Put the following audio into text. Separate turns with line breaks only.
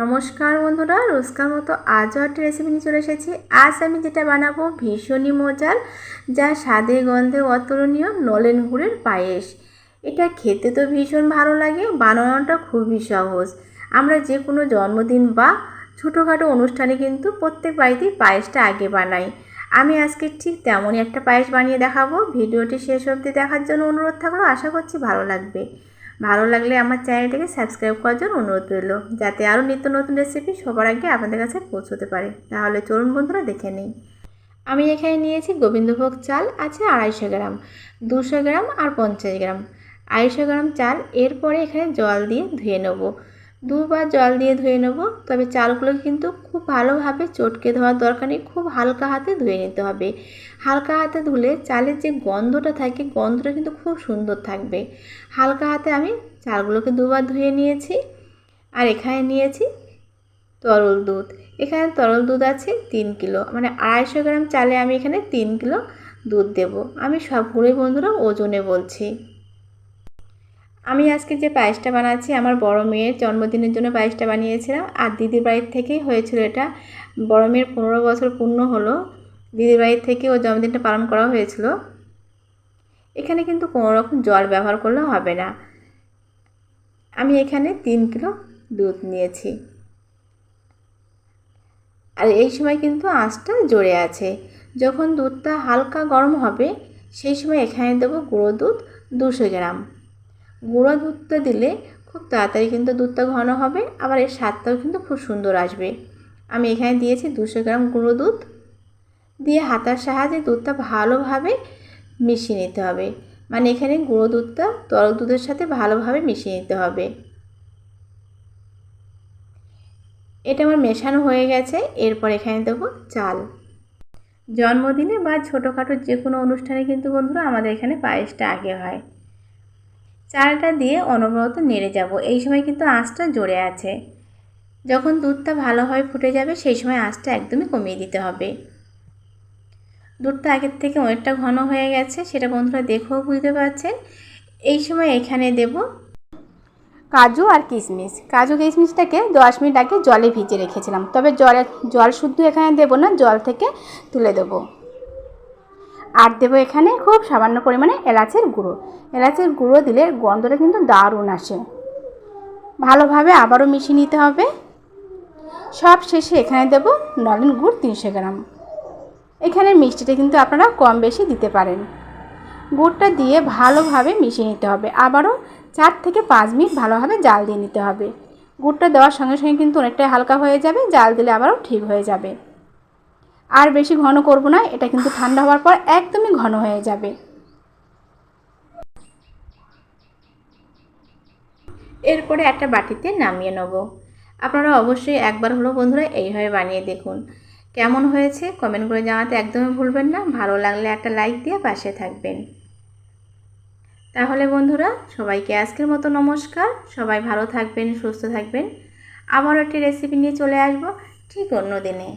নমস্কার বন্ধুরা, রোজকার মতো আজও একটা রেসিপি নিয়ে চলে এসেছি। আজ আমি যেটা বানাবো ভীষণই মজার, যা স্বাদে, গন্ধে অতুলনীয় নলেন গুড়ের পায়েস। এটা খেতে তো ভীষণ ভালো লাগে, বানানোটা খুবই সহজ। আমরা যে কোনো জন্মদিন বা ছোটোখাটো অনুষ্ঠানে কিন্তু প্রত্যেক বাড়িতেই পায়েসটা আগে বানাই। আমি আজকে ঠিক তেমনই একটা পায়েস বানিয়ে দেখাবো। ভিডিওটি শেষ অবধি দেখার জন্য অনুরোধ থাকল, আশা করছি ভালো লাগবে। ভালো লাগলে আমার চ্যানেলটিকে সাবস্ক্রাইব করার জন্য অনুরোধ রইল, যাতে আরও নিত্য নতুন রেসিপি সবার আগে আপনাদের কাছে পৌঁছতে পারে। তাহলে চলুন বন্ধুরা, দেখে নিই। আমি এখানে নিয়েছি গোবিন্দভোগ চাল আছে আড়াইশো গ্রাম, দুশো গ্রাম আর পঞ্চাশ গ্রাম। আড়াইশো গ্রাম চাল, এরপরে এখানে জল দিয়ে ধুয়ে নেব। দুবার জল দিয়ে ধুয়ে নেব। তবে চালগুলো কিন্তু খুব ভালোভাবে চটকে ধোয়ার দরকার নেই, খুব হালকা হাতে ধুয়ে নিতে হবে। হালকা হাতে ধুলে চালের যে গন্ধটা থাকে, গন্ধটা কিন্তু খুব সুন্দর থাকবে। হালকা হাতে আমি চালগুলোকে দুবার ধুয়ে নিয়েছি আর এখানে নিয়েছি তরল দুধ। এখানে তরল দুধ আছে তিন কিলো মানে আড়াইশো গ্রাম চালে আমি এখানে তিন কিলো দুধ দেব। আমি সব সবগুলোই বন্ধুরা ওজনে বলছি। আমি আজকে যে পায়েসটা বানাচ্ছি, আমার বড় মেয়ের জন্মদিনের জন্য পায়েসটা বানিয়েছিলাম। আর দিদির বাড়ির থেকেই হয়েছিল এটা। বড় মেয়ের পনেরো বছর পূর্ণ হলো। দিদির বাড়ির থেকে ও জন্মদিনটা পালন করা হয়েছিল। এখানে কিন্তু কোনো রকম জল ব্যবহার করলে হবে না। আমি এখানে তিন কিলো দুধ নিয়েছি। আর এই সময় কিন্তু আঁচটা জোরে আছে। যখন দুধটা হালকা গরম হবে, সেই সময় এখানে দেবো গুঁড়ো দুধ দুশো গ্রাম। গুঁড়ো দুধটা দিলে খুব তাড়াতাড়ি কিন্তু দুধটা ঘন হবে, আবার এর স্বাদটাও কিন্তু খুব সুন্দর আসবে। আমি এখানে দিয়েছি দুশো গ্রাম গুঁড়ো দুধ। দিয়ে হাতার সাহায্যে দুধটা ভালোভাবে মিশিয়ে নিতে হবে। মানে এখানে গুঁড়ো দুধটা তরল দুধের সাথে ভালোভাবে মিশিয়ে নিতে হবে। এটা আমার মেশানো হয়ে গেছে, এরপর এখানে দেবো চাল। জন্মদিনে বা ছোটোখাটো যে কোনো অনুষ্ঠানে কিন্তু বন্ধুরা আমাদের এখানে পায়েসটা আগে হয়। চালটা দিয়ে অনবরত নেড়ে যাব। এই সময় কিন্তু আঁচটা জোরে আছে। যখন দুধটা ভালোভাবে ফুটে যাবে, সেই সময় আঁচটা একদমই কমিয়ে দিতে হবে। দুধটা আগের থেকে অনেকটা ঘন হয়ে গেছে, সেটা বন্ধুরা দেখেও বুঝতে পারছেন। এই সময় এখানে দেব কাজু আর কিশমিশ। কাজু কিশমিশটাকে দশ মিনিট আগে জলে ভিজে রেখেছিলাম। তবে জলে, জল শুদ্ধ এখানে দেবো না, জল থেকে তুলে দেবো। আর দেবো এখানে খুব সামান্য পরিমাণে এলাচের গুঁড়ো। এলাচের গুঁড়ো দিলে গন্ধটা কিন্তু দারুণ আসে। ভালোভাবে আবারও মিশিয়ে নিতে হবে। সব শেষে এখানে দেব নলেন গুড় তিনশো গ্রাম। এখানে মিষ্টিটা কিন্তু আপনারা কম বেশি দিতে পারেন। গুড়টা দিয়ে ভালোভাবে মিশিয়ে নিতে হবে। আবারও চার থেকে পাঁচ মিনিট ভালোভাবে জাল দিয়ে নিতে হবে। গুড়টা দেওয়ার সঙ্গে সঙ্গে কিন্তু অনেকটাই হালকা হয়ে যাবে। জাল দিলে আবারও ঠিক হয়ে যাবে। আর বেশি ঘন করব না, এটা কিন্তু ঠান্ডা হওয়ার পর একদমই ঘন হয়ে যাবে। এরপরে একটা বাটিতে নামিয়ে নেব। আপনারা অবশ্যই একবার হলো বন্ধুরা এইভাবে বানিয়ে দেখুন। কেমন হয়েছে কমেন্ট করে জানাতে একদমই ভুলবেন না, ভালো লাগলে একটা লাইক দিয়ে পাশে থাকবেন। তাহলে বন্ধুরা সবাইকে আজকের মতো নমস্কার, সবাই ভালো থাকবেন, সুস্থ থাকবেন। আবার একটি রেসিপি নিয়ে চলে আসব ঠিক অন্য দিনে।